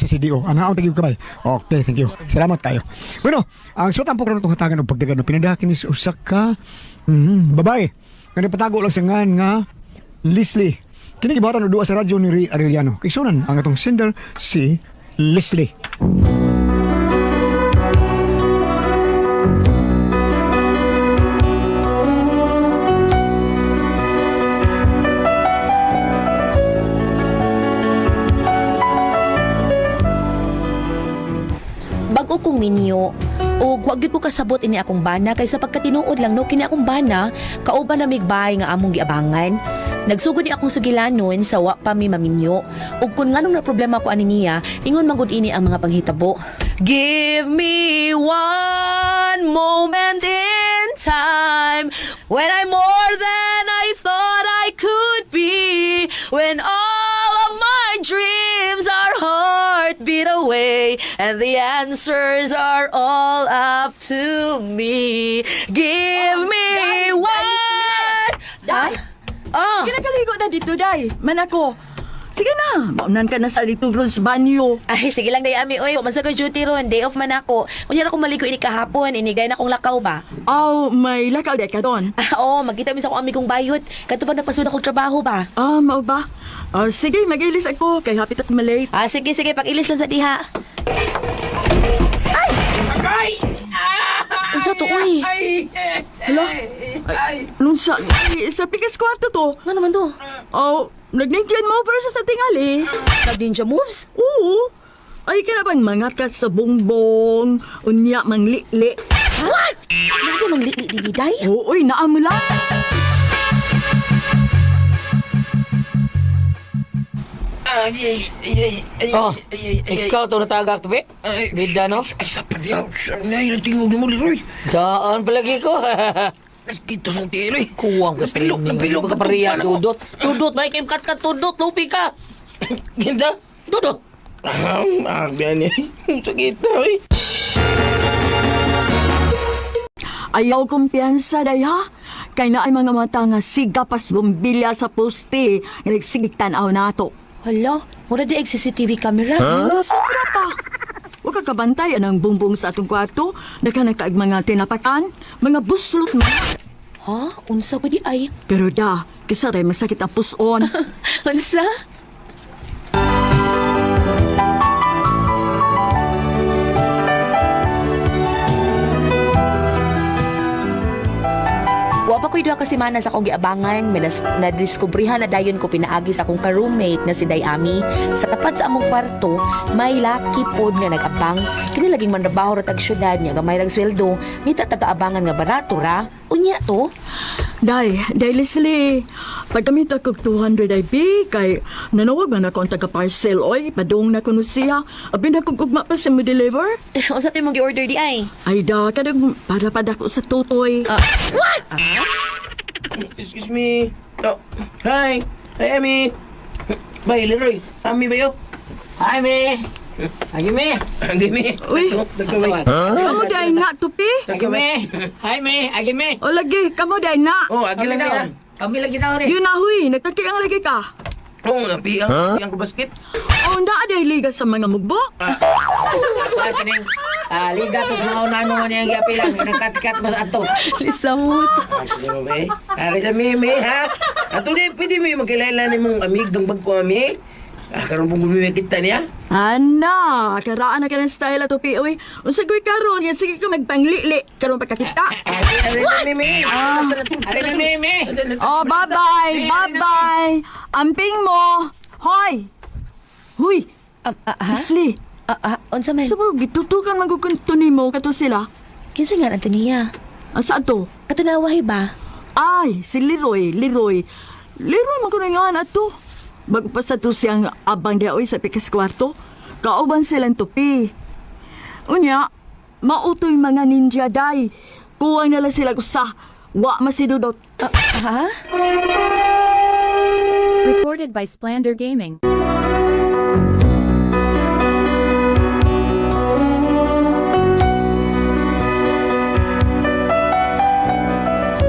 sa CDO. Ano ang tagyo kamay? Okay, thank you. Salamat kayo. Bueno, ang sutan po karon itong hatagan ng pagdagan no pinadakin ni usa ka mm, babae. Kani patago lang sa ngan nga Leslie. Kini gibatan duwa sa radyo ni Ri Arellano. Kisunan ang atong sender si Leslie. Minyo o wag ko kasabot ini akong bana kay sa pagkatinuod lang no kini akong bana kauban na migbahay nga among giabangan Nagsugod ni akong sugilanon sa wa pa mi maminyo. Ug kun nganong na problema ko ani niya, ingon magud ini ang mga panghitabo. Give me one moment in time when I'm more away and the answers are all up to me. Give me one. Day! Ah, Kinakaligo na dito, Day. Manako. Sige na, maunan ka na sa dito ron sa banyo. ay sige lang day ami oy, masa ko duty ron, day off man ako. Unya na ko maligo ini kahapon, inigay na akong lakaw ba. Aw, may lakaw day ka doon. Ah, oo, magkita min sa akong amigong bayot. Kato pa nagpasunod akong trabaho ba. Ah, mao ba? Ah, sige, mag-ilis ako kay hapit at malate. Ah, sige sige, pag-ilis lang sa diha. Agay! Unsa to uy? Ay! Hala? Ay! Lunsa, ay, sa pikas kwarto to. Nga naman to? Oh, nag-ninjan mo versus sa tingali. Nag ninja moves? Oo. Ay, kinaban mangat ka sa bongbong, unya manglili. Ha? Nadi mang li li day? Oo, uy, naam Ay! Ay! Ay! Ay! Oh, Ay! Ay! ikaw to natagak to be? Ay! Bida no? Ay! Sa padiyaw! Sa ngay na tingog mo Leroy! Daan palagi ko. Dito sa tiroy! Kuwang ka sa inyo. napilok Huwag ka pariya, dudot. Dudot, may kim kat kat dudot, lupi ka. Ganda! Dudot. Ah, magbiyan niya. Sakit na eh. Ayaw kumpiyansa, day ha? Kay na ay mga mata nga sigapas bumbilya sa poste, nga nagsigig tanaw nato. Hala, mura di CCTV camera. Huh? Sobra pa. Huwag ka kabantay ang bumbong sa atong kwarto, naka nakaig mga tinapatan, mga buslot mo. Ha? Unsa ko di ay? Pero da, kisa rin masakit ang puson. Unsa? Wa pa ko'y duha ka sa akong giabangan, may nas- nadiskubrihan na dayon ko pinaagi sa akong ka-roommate nga si Dayami. Sa tapat sa among kwarto, may laki pod nga nag-abang. Kini laging manrabaho ra tag syudad nga gamay lang sweldo, ngita taga-abangan nga barato ra. Unya to? Day, day Leslie, pagkamit ako 200 IB, kay nanawag man ako ang taga-parcel, oy, padung na kuno siya. Abin na ugma pa sa mo deliver. Unsa to imong gi-order di ay? Ay da, kadag para pa ko sa tutoy. Excuse me. Oh. Hi! Hi, Amy! Bay, Leroy. Ami ba yun? Hi, me. Agi me. Agi, mi. Uy. Nagkamay. Kamu day na, tupi? Agi me. Hi, me. Agi me. O lagi, kamu day na. Oh, agi lang niya. Kami lagi tao rin. Yun na, huy, nagkaki ang lagi ka. Oo, napi ang ang basket. O, na day liga sa mga mugbo. Ah, kining. Ah, liga to sa mga unano mo niyang giapilan. Nagkatikat mo sa ato. Lisamot. Ari sa mimi, ha? Ato di, pwede mo yung magkilala ni mong amig ng bag ko, ami. Ah, karoon pong bumimi kita niya. Ana, karaan na ka ng style at tupi. Uy, unsa ko'y karon, yan sige ka magpanglili. Karon pagkakita. Ari sa mimi. Ah, Ari na, me. Oh, bye-bye, bye-bye. Amping mo. Hoy. Huy, Ah, ah, ha? Asli. Ah, ah, unsa man? Sabo, gitutukan magkukunto ni mo kato sila. Kinsa nga nato niya? Asa to? Katunawahi ba? Ay, si Leroy, Leroy. Leroy, magkunangan ato. Magpasa to siyang abang diaoy sa pikas kwarto. Kauban silang tupi. Unya, mautoy mga ninja day. Kuwang nila sila usa. Wa masidudot. Ah, ha? Recorded by Splander Gaming.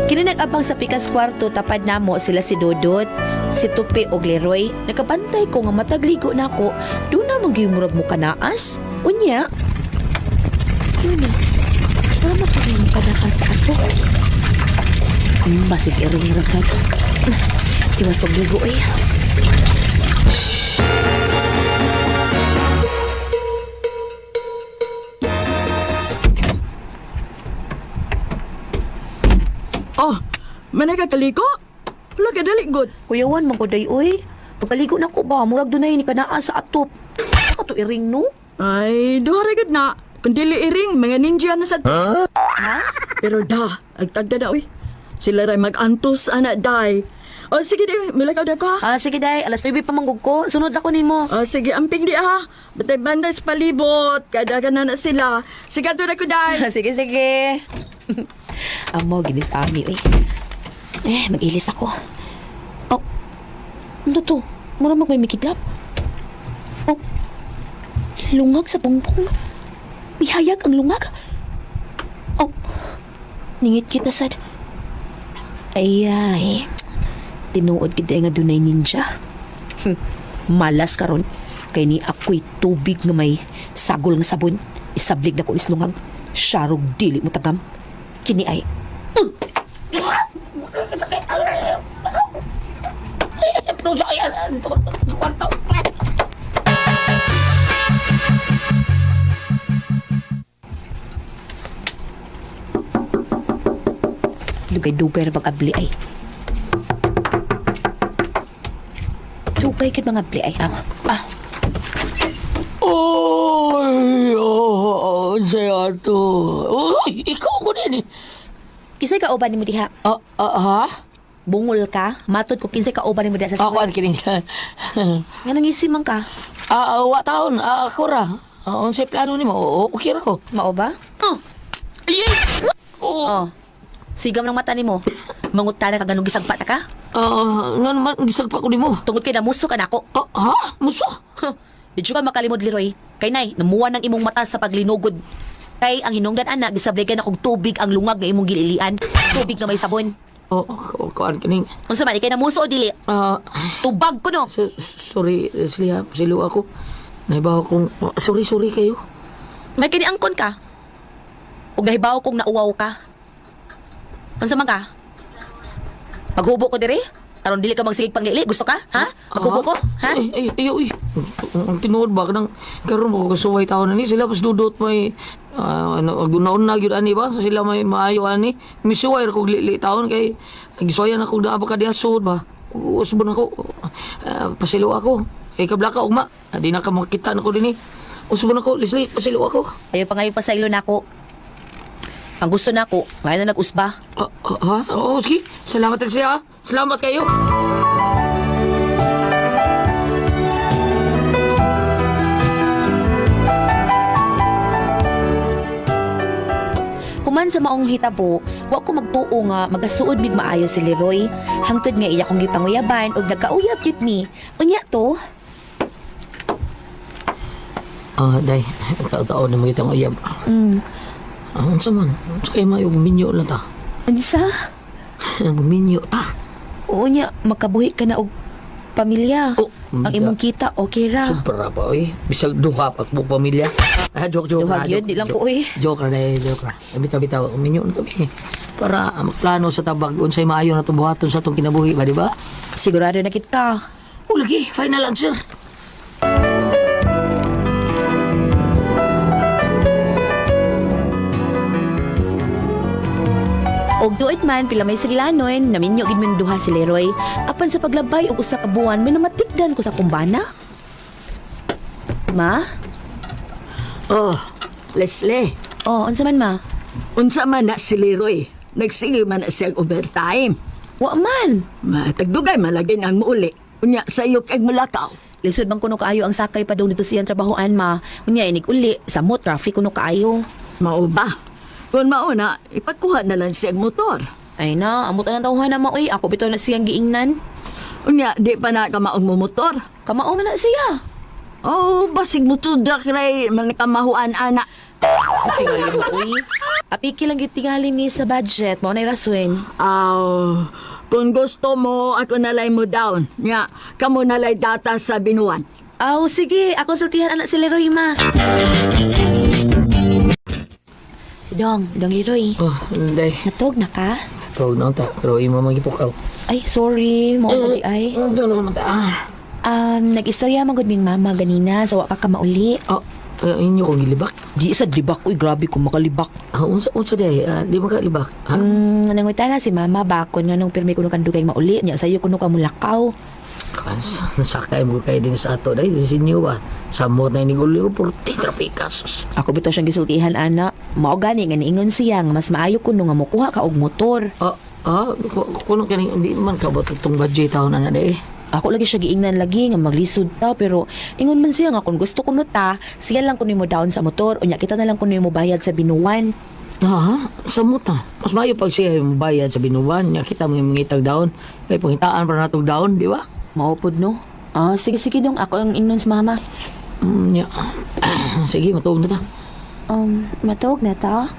Kini nag-abang sa pikas kwarto tapad namo sila si Dodot. Si Tupi og Leroy, nakabantay ko nga matagligo na ako, doon na magyumurag mo kanaas. Unya. Yun na. Wala pa rin kanaas sa ato. Hmm, iring rasad. Tiwas og ligo eh. Oh, manay ka kaliko? Wala ka dali good. Kuyawan man ko day oy. Pagkaligo na ko ba, murag dunay ni kanaas sa atop. Ako to iring no? Ay, duha good na. Kung dili iring, mga ninja na sa... Ha? Pero da, agtagda na, uy. Sila ray mag-antos, anak, day. O, sige di, milakaw na ka. Ah, sige day, alas 9 pa manggug ko. Sunod ako nimo. O, sige, amping di ha. Batay banday sa palibot. Kada ka na na sila. Sige, na ko, day. sige, sige. Amo, ginis ami, uy. Eh, mag-ilis ako. Ano to? Mura mag may mikidlap. Oh, lungag sa pungpong. May hayag ang lungag. Oh, ningit kita sad. Ay, ay. Tinuod kita nga dunay ninja. Hmm, Malas karon kay ni ako'y tubig nga may sagol nga sabon. Isablig na ko is lungag. Sharog dili mo tagam. Kini ay. Dugay-dugay na pag-abli ay. Dugay kid mga abli ay ah. Ah, Oy, oh, saya to. Uy, ikaw ko din eh. kisay ka uban nimo diha? Ah, ah, ha? Bungol ka? Matod ko kinsay ka uban nimo diha sa Ako ang kining Nga nangisi man ka? Ah, ah, wa taon, ah, ako ra. Ah, unsay plano nimo? O, okay ra ko. Mao ba? Ah, yes! Oh. Oh, Sigam ng mata nimo. Mangutana ka ganung gisagpa ta ka? ah, nga naman, gisag pa ko nimo. Tungod kay namuso ka nako. Ah, ha? Muso? Huh. Di ka makalimod Leroy. Kay nay, namuwan ng imong mata sa paglinugod. Kay ang hinungdan ana gisablay kay na kog tubig ang lungag nga imong gililian. Tubig na may sabon. Oh, ako ang kining. Unsa man ikay namuso o dili? Ah, Tubag ko no. so- sorry, Leslie ha. Pasilo ako. Naibaw kong, ah, sorry, sorry kayo. May kini angkon ka. Ug nahibaw kong nauwaw ka. Unsa man ka? Maghubo ko diri? Aron dili ka magsigig panglili, gusto ka? Ha? Maghubo ko? Ha? Ay, ay, ay, ay. Ang tinuod ba? Kanang, karoon mo kasuway tao na ni. Sila pas dudot may, ah, ano, gunaon na yun ani ba? So sila may maayo ani. Misuway kog lili taon kay, gisuwayan ako na ka diha sud ba? Usbon ako. Ah, pasilo ako. Ay kablaka ugma. Di na ka makita na ko din eh. Usbon ako, Leslie, pasilo ako. Ayo pa ngayon pasaylo nako. Ang gusto nako, ngayon na nag-usba. Ah, ah, ha? Oo, sige. Salamat siya. Salamat kayo. Human sa maong hitabo, wa ko magtuo nga magasuod mig maayo si Leroy. Hangtod nga iya kong gipanguyaban og nagkauyab jud mi. Unya to, Ah, day. Tao-tao na mo kitang uyab. mm, Ah, unsa man? Unsa kay mayo minyo lang ta? ansa? minyo ta. Unya makabuhi ka na og pamilya. Oh, Ang imong kita okay ra. Sobra pa, oy. Bisag duha pa pamilya. Ah, joke, joke. Duha na, joke, di lang ko uy. Joke ra, day, joke ra. Bitaw, bitaw. Minyo na kami. Para ah, magplano sa tabag, unsay maayo na tubuhaton sa itong kinabuhi ba, di ba? Sigurado na kita. O, lagi. Final answer. Og duit man pila may silanon, naminyo gid ming duha si Leroy. Apan sa paglabay og usa ka buwan, may namatikdan ko sa kumbana. Ma? Oh, Leslie. Oh, unsa man ma? Unsa man na si Leroy. Nagsige man na siya overtime. Wa man. Matagdugay malagi ang muuli. Unya, sayo kay mulakaw. Lisod bang kuno kaayo ang sakay pa daw dito siyang trabahoan ma. Unya inig uli, sa mo traffic kuno kaayo. Mao ba? Kung mauna, ipagkuha na lang siya motor. Ay na, amot na tawhan na maoy. Ako bitaw na siyang giingnan. Unya, di pa na ka maong mo motor. Kamao man na siya. Oh, basig mo to dakray, mga kamahuan ana. Sa tingali mo, uy. Apiki lang gid tingali mi sa budget. Mao na rason. Aw, Kung gusto mo, ako nalay mo down. Nya, kamo nalay data sa binuan. Aw, sige. Ako sultihan anak si Leroy, ma. Dong, Dong Leroy. Oh, day. Natog na ka? Tawag na ta. Pero imo magipukaw. Ay, sorry. Mo ko ay. Ano naman ta? Ah. Um, nag-istorya magod ming mama ganina sa wa pa ka mauli. Oh, uh, inyo kong gilibak. Di sa libak. Uy, grabe ko makalibak. Ah, unsa unsa day? Ah, di makalibak. Ha? Mm, nangwita na si mama bakon nga nung pirmi ko nung kandugay mauli. Nya sayo ko nung kamulakaw. Kansa, nasakay mo kayo din sa ato day. Sa inyo ba? Samot na iniguli ko purti trapikas. Ako bitaw siyang gisultihan ana. Mao gani nga niingon siyang mas maayo ko nung nga mokuha ka og motor. Ah, ah, ku- kuno kani hindi man kabot itong budget taon na na day. Ako lagi siya giingnan lagi nga maglisod ta pero ingon man siya nga kung gusto ko ta, siya lang kuno mo down sa motor unya kita na lang kuno mo bayad sa binuwan. Ah, samot na. Mas maayo pag siya yung bayad sa binuwan. Nya kita mo yung mangitag daon. Kaya pangitaan para natong daon, di ba? Maupod no. Ah, sige sige dong ako ang ingnon sa mama. Mm, nya. Sige, matuog na ta. Um, matog na ta.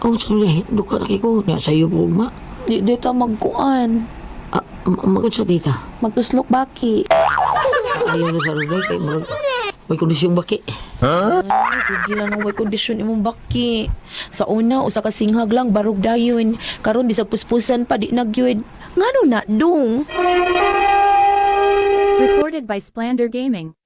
Oh, sorry. Duka na kay ko. Nya, sa'yo po, ma. Di di ta magkuan. Ma- magod sa tita. Magtuslok baki. Ayaw na sa kay marag may kondisyong baki. Ay, sige lang ang way kondisyon imong baki. Sa una, usa ka singhag lang, barog dayon. Karon bisag puspusan pa, di nagyod. Ngano na, dong? Recorded by Splander Gaming.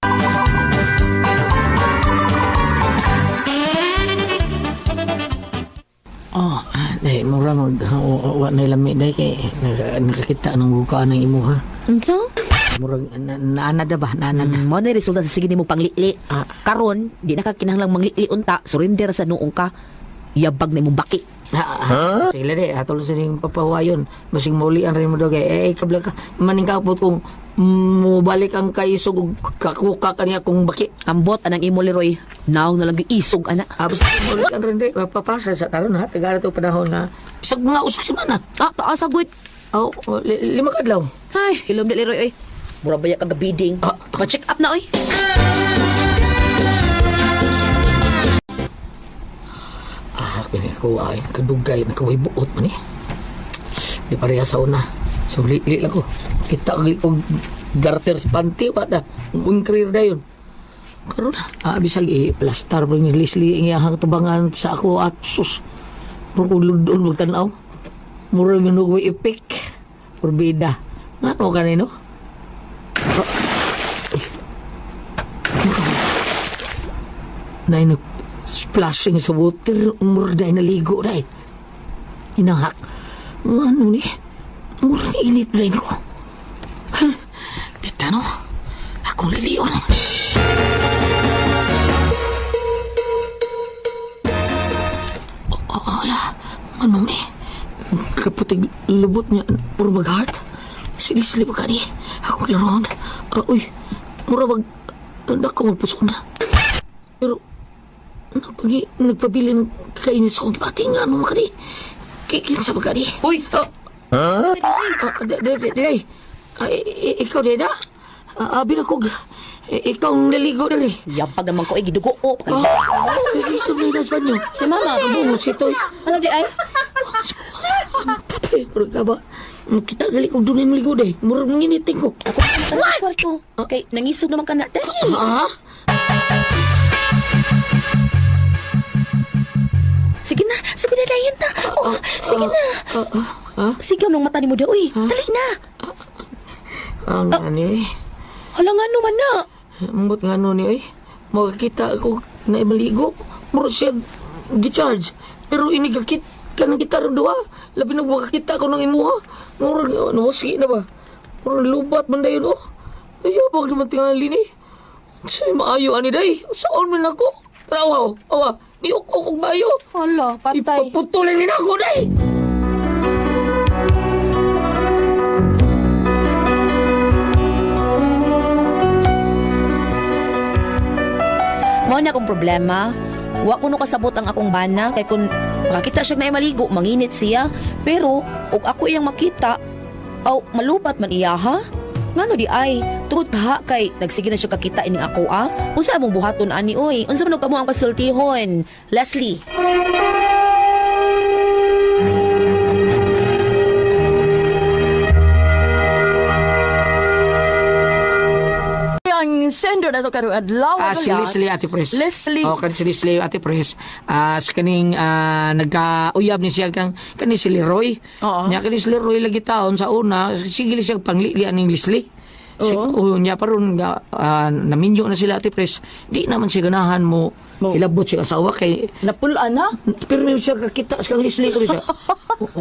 Mura mo, wa na lami dahil kay nakakita ng bukaan ng imo ha. Unsa? Murag, na, naanada ba? Naanada. Mm, mo na resulta sa sige nimo panglili. Ah. Karon, di na ka kinahanglang manglili unta, surrender sa nuong ka. Yabag na imong baki. Ha? ha? Sila de, atol sa ning papawayon. Masing maulian rin mo daw kay, eh, kabla ka, maning kapot kung mo balik ang kaisog ug kakuka kaniya kung baki. Ambot anang imo Leroy. Naong na lang isog ana. Abos maulian rin de, papasa sa taron ha, tagala to panahon nga. Bisag mga usak si mana. Ah, taas agud. Oh, li- lima kadlaw. Ay, ilom na Leroy oy. Mura baya ka gabiding. Ah. Pa-check up na oy. Ah, ko ay kadugay na kaway buot man eh. Di pareha sa una. So li, li lang ko. Kita ko garter sa panty wa da. Ang career da yun. Karon na. Ah, bisag i plastar pa ni Leslie ang iyahang tubangan sa ako at sus. Pero kung ludon mo tanaw. Mura yung nugway ipik. Purbida. Nga no kanino? Ah. na ina splashing sa water murda na ligo dai inahak ano ni? Murda init dai ko Ha? kita no? Akong liliyon ala ano ni? Kaputig lubot niya puro mag-heart sinisli pa ka ni ako laron Ah, uy mura mag Dako magpuso na. Pero, nagpagi, nagpabili ng kainis akong gibati nga, ano makadi? Kikinsa ba kadi? Uy! Oh. Ha? Day, day, day. Ah, Ikaw, Deda? Ah, Abi na kog. Ikaw ang naligo na rin. Yabag naman ko ay gidugo o. Ah, Iso na yung husband niyo. Si mama. Ang bungot si Toy. Ano di ay? Puti. Pero ka ba? Kita gali kong dunay maligo day. Murag nginiting ko. Ako ang kwarto. Okay, nangisog naman ka na. Dali. Ha? Sige na, sige na dayon ta. Oh, sige na. Ah, ah, ah. Sige ang mata ni mo da. Uy, dali na. Ang ano eh. Hala nga naman na. Ambot nga ano ni ay. Makakita ako na maligo. Muro siya gicharge. Pero inigakit ka ng gitar doa. Labi na makakita ko ng imuha. Muro nawasi na ba? Muro lubat man dayon oh. Ayabag naman tingali ni. Sa'yo maayo ani day. Saan man ako? Tarawa oh. Awa. Di ako kong bayo. Hala, Ipaputulin din ako day. Mao na akong problema. Wa ko no kasabot ang akong bana kay kun makakita siya na maligo, manginit siya. Pero ug ako iyang makita, aw malupat man iya ha? Ngano di ay, tungod kaha kay nagsige na siya kakita ining ako ah. Unsa among buhaton ani oy? Unsa man kamo ang pasultihon? Leslie. Sender na to karong adlaw. Ah, si. Leslie Ate Pres. Leslie. Oh, kan si Leslie Ate Pres. Ah, sa kaning ah, nagkauyab ni siya kang kani si Leroy. Oo. Nya kani si Leroy lagi taon sa una, sige siya panglilian ning Leslie. Si, Oo. oh, nya paron nga ah, naminyo na sila Ate Pres. Di naman siya ganahan mo Mo. hilabot siya asawa kay Napulaan na. pero may siya kakita sa kang Leslie ko siya.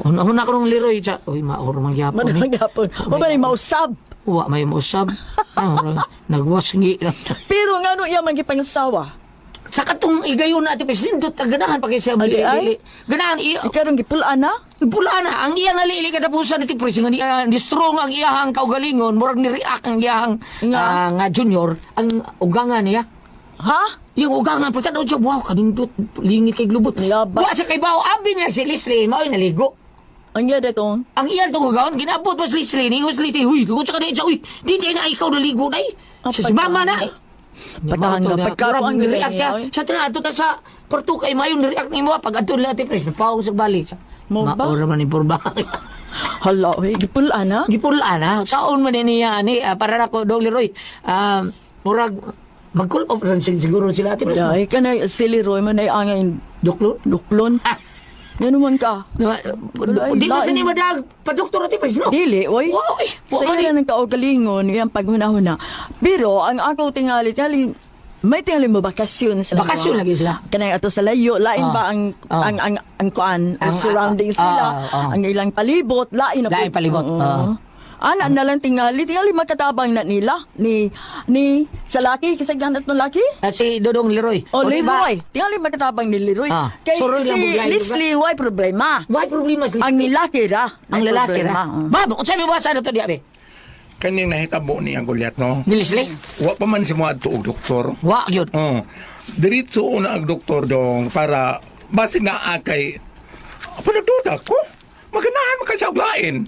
Una ko nung Leroy siya. Uy, maor man gyapon ni. Manang gapon. O ba mausab? Wa may mausab. Ah, nagwasngi. Pero nga no iya man gipangasawa. sa katong igayon na ati presidente ganahan pa kay siya bili ay? ganahan i Ikarong gipulaan na. pula na ang iyang nalili katapusan iti presidente ni strong ang iyahang kaugalingon murag ni react ang iyahang Nga. ah, nga junior ang ugangan niya Ha? yung ugangan pagka daw siya wow kanindot lingit kay glubot Niyaba. wa siya kay bawo abi niya si Leslie mao naligo Ang iya datong. ang iyan itong gagawin, ginabot mas Leslie, ni mas Leslie, huy, lugot sa kanina siya, huy, di di na ikaw naligo na eh. Ah, Siya si mama na eh. Patahan nga, pagkaroon ang react siya. ganyan, Sa tinato ta sa porto kay mayo react ni mo pag adto ti pres, napawag sa balik. Mo ba? Maura man ni purba. Hala, oy, gipulaan na. Gipula na, saon man niya ani ah, para nako Dong Leroy. Um, murag mag-call off rin sig- siguro sila ati pres. Ay, kanay sili Roy man ay angay Doklo. duklon. Yan naman ka. Di ba sa ni madag pa doktor ati pres no? Dili, oy. Wow, eh. Wa Sa man iya ng kaugalingon, iyang paghuna-huna. Pero, ang ako tingali, tingali, may tingali mo bakasyon sa Bakasyon lagi sila. Kanay ato sa layo, lain Ah. ba ang, Ah. ang, ang, ang, kuan, ang Ang- surroundings ah, nila, ah, ah. ang ilang palibot, lain na po. Lain palibot, Oo. ah. Ana na lang tingali, tingali makatabang na nila, ni, ni, sa laki, kasi ganat ng laki. At si Dodong Leroy. O, di ba? Leroy. Tingali makatabang ni Leroy. Ah. Kay Surol si lang Leslie, why problema? Why problema si Ang nilaki ra. ang lalaki ra. Mm. Bab, unsa may buwasa na to di abi? Kaning nahitabo niya Goliath, no? Ni Leslie? Wa pa man si mo adto og doktor. Wa gyud. Oh. Diretso una ang doktor dong para basi na akay Panaduda ko. Maganahan man kasi og lain.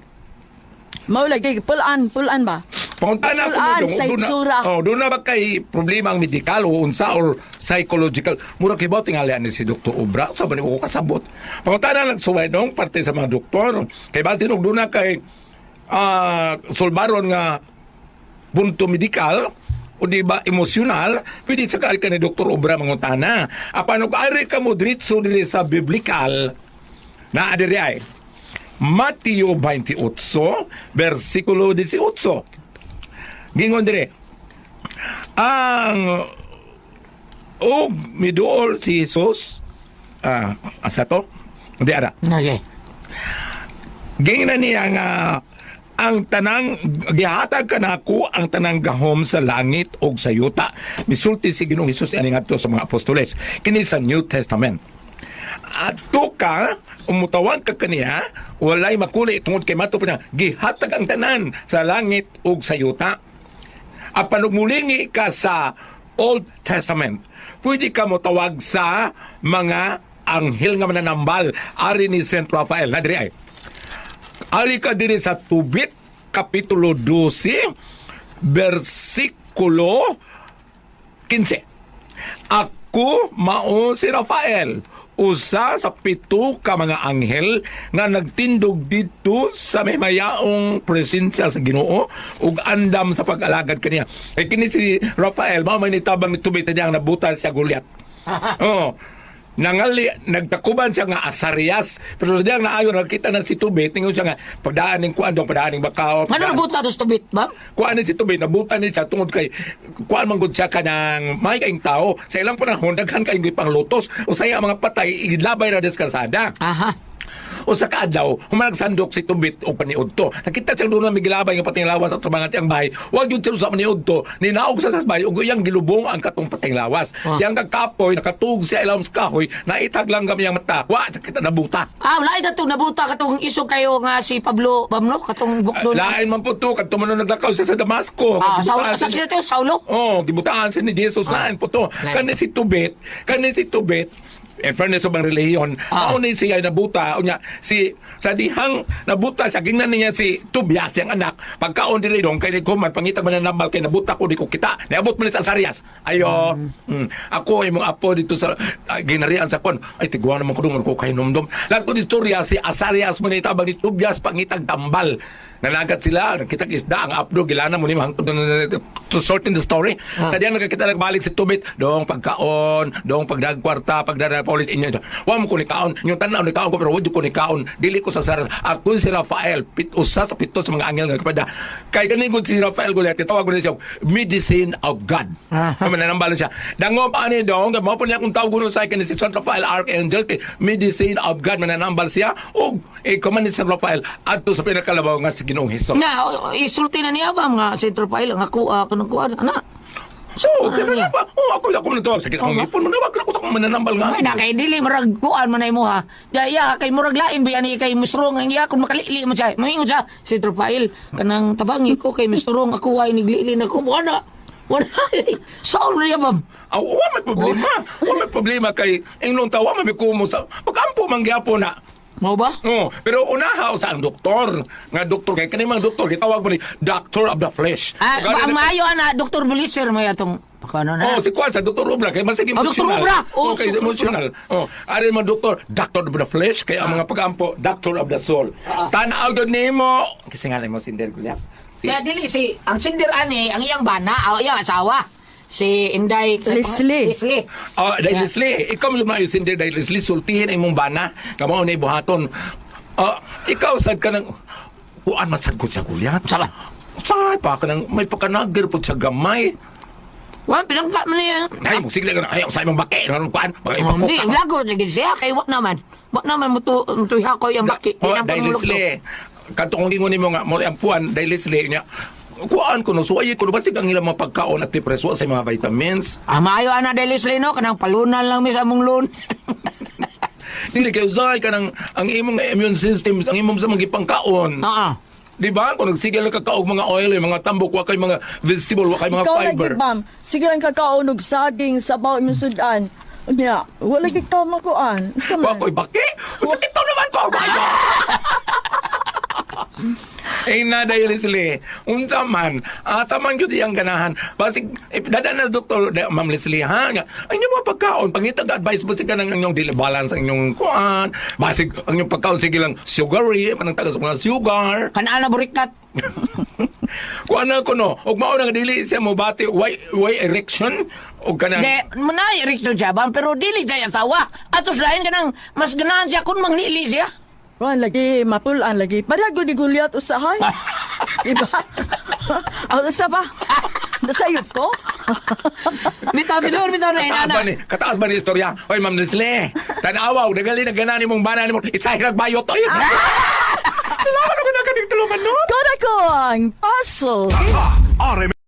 Maulay, kay pulaan, pulaan ba? Pangutana ko Pulaan, dong, sa na- itsura. Oh, doon na ba kay problema ang medikal o unsa or psychological. Mura kay ba tingali ni si Dr. Obra sa man ko kasabot. Pangutana nagsuway dong parte sa mga doktor. Kay ba tinog doon na kay ah sulbaron nga punto medikal o di ba emosyonal, pwede sa ka ni Dr. Obra mangutana. Apan og ari ka mo diretso diri sa biblikal na adiri ay Mateo 28 versikulo 18. Gingon dire. Ang og miduol si Jesus ah asa to? Hindi ara. Okay. Gingon niya nga ang tanang gihatag kanako ang tanang gahom sa langit ug sa yuta. Misulti si Ginoong Hesus ani ngadto sa mga apostoles kini sa New Testament. Ato ka umutawag ka kaniya walay makuli tungod kay mato niya gihatag ang tanan sa langit ug sa yuta. Apan mulingi ka sa Old Testament, pwede ka mo tawag sa mga anghel nga mananambal ari ni Saint Raphael. Na ay. Ali ka diri sa Tubit, Kapitulo 12, versikulo 15. Ako mao si Rafael, usa sa pito ka mga anghel nga nagtindog dito sa may mayaong presensya sa Ginoo ug andam sa pag-alagad kaniya. Kay kini si Rafael mao may nitabang ni Tubit niya nga nabutan sa Goliath. oh. Nangali, nagtakuban siya nga asarias. Pero diyan na ayon, nakita na si Tubit, tingin siya nga, pagdaan ng kuan dong, pagdaan ng bakaw. Ano buta to stubit, ba? Kuan ni si Tubit, nabutan ni siya tungod kay, kuan man gud siya kanang may kaing tao. Sa ilang panahon, daghan kayong pang lutos. O saya mga patay, ilabay na deskalsada. Aha. O sa kaadlaw, humanag sandok si Tubit o paniod to. Nakita siya doon na migilabay ng pating lawas at mga tiyang bahay. Huwag yun siya sa paniod to. Ninaog sa sasbay, ug iyang gilubong ang katong pating lawas. Ah. Siyang kagkapoy, nakatug siya ilawang sa kahoy, naitag lang kami ang mata. Wa, sa kita nabuta. Ah, wala ka to nabuta katong iso kayo nga si Pablo Bamno katong bukdo. Lain man po to, kadto man naglakaw siya sa Damasco. Ah, sa sa Saulo. Oh, gibutaan siya ni Jesus Ah. lain po to. Lain. Kani si Tubit, kani si Tubit, in fairness sa bang relihiyon, Ah. ni siya nabuta, unya, si, sa dihang nabuta siya, gingnan niya si Tobias, yung anak, pagkaon dili dong, kay ni Kuman, pangita man na nambal, kay nabuta ko, di ko kita, niabot mo ni sa Sarias, ayo, mm. ako, ay mga apo dito sa, uh, ginarian sa kon, ay, tigwa naman ko doon, ko kay numdum, lang to istorya, si Asarias mo na itabang ni Tobias, pangitag tambal, Nanagat sila, nakita isda, ang updo, gilana mo ni hangtod na to shorten the story. Sa diyan nakakita nagbalik si Tubit, dong pagkaon, dong pagdagkwarta, pagdada police inyo. Wa mo ko ni kaon, yung tanaw ni kaon ko pero wadi ko ni kaon. Dili ko sa saras. Ako si Rafael, pit usa sa pito sa mga angel nga kapada. Kay kani gud si Rafael Gulete, tawag ko na siya medicine of God. Kami nanambalo siya. Dango pa ni dong, mo po niya kung tawag ko sa akin si San Rafael Archangel medicine of God mananambal siya og eh, ni San Rafael adto sa pinakalabaw nga si Ginoong Hesus. Nga, o- isulti na niya ba mga central file ang ako uh, kanang kuan ana. So, kaya na ba? Oh, ako ako na tawag sa Ginoong Ipon. Manawag na ko sa kong mananambal nga. Ay na kay dili murag kuan man mo ha. Daya kay murag lain ba ani kay mistrong ang iya kun makalili mo siya. Moingon siya central file kanang tabangi ko kay mistrong ako ay niglili na ko mo ana. Wala. Saul na yabam. Aw, wa may problema. Wa may problema kay inglong tawa may kumo sa pagampo mangyapo na. Mo ba? Oh, pero unaha sa ang doktor. Nga doktor kay kani mga doktor gitawag mo ni doctor of the flesh. Ah, Kaya ang na- maayo ana Dr. Buliser mo yatong ano na. Oh, si Kwan sa Dr. Rubra kay masig Ah, Dr. emotional. Rubra! Oh, Oh, kay Dr. emotional. Oh, ari man doktor, doctor of the flesh kay ang mga pagampo, doctor of the soul. Tan-aw gyud nimo. Kasi nga mo sinder ko niya. Si- Kaya dili si ang sindir ani ang iyang bana, ang iyang asawa si Inday Leslie. Leslie. Oh, dahil Yeah. Leslie, ikaw mo may sindir dahil Leslie, sultihin imong bana. Kamo na ibuhaton. Oh, ikaw sad ka ng... Kuan masad ko sa gulyat. Sala. Saan pa ka ng... May pakanagir po sa gamay. Wan pinangka man niya. Ay, mo sige lang. Ayaw sa imong baki. Ano kuan? Baka Oh, Hindi, lago lagi siya kay wa naman. Wa naman mo to ko yung baki. Oh, to. Leslie. Kanto kong ingon mo nga, mo ang puan, dahil Leslie niya, kuan ko no, suwayi ko no, basig ang ilang mga pagkaon at depreswa sa mga vitamins. Ah, maayo ana de Leslie no kanang palunan lang mi sa mong loan. Dili kayo usay ka ng ang imong immune system, ang imong sa mga pangkaon. Oo. Di ba? Kung nagsigil ka kaog mga oil, mga tambok, wa kay mga vegetable, wa kay mga Ikaw fiber. lagi, ma'am. Sige lang kakaunog saging, sabaw, imong sudan. Unya, wala ka makuan. Sa man. ko'y baki. Sakit to naman ko. Eh na dahil Leslie, unsa man, asa man gyud iyang ganahan. Basig eh, dada na doktor Ma'am Leslie ha. Nga, ang mga pagkaon, pangita advice mo sige nang inyong dili balance ang inyong kuan. Basig ang inyong pagkaon sige lang sugary, kanang taga sa mga sugar. Kana na burikat. Kuan na ko no, ug mao nang dili siya mo bati why why erection ug kanang De, muna Rico Jabang, pero dili siya asawa. Atos lain kanang mas ganahan siya kung manglili siya. Kuan lagi, mapulan lagi. Padago di gulyat usahay. Diba? Ang usa ba? Nasayot ko? Bitaw tidor, bitaw na Kataas ba inana. ni? Kataas ba ni istorya? Oy, Ma'am Leslie. Tanawaw, nagali na ganan mong bana ni mo. Itsahin nagbayot. Oy! Salamat ako na kaning tulungan no? Kada ko ang puzzle. RM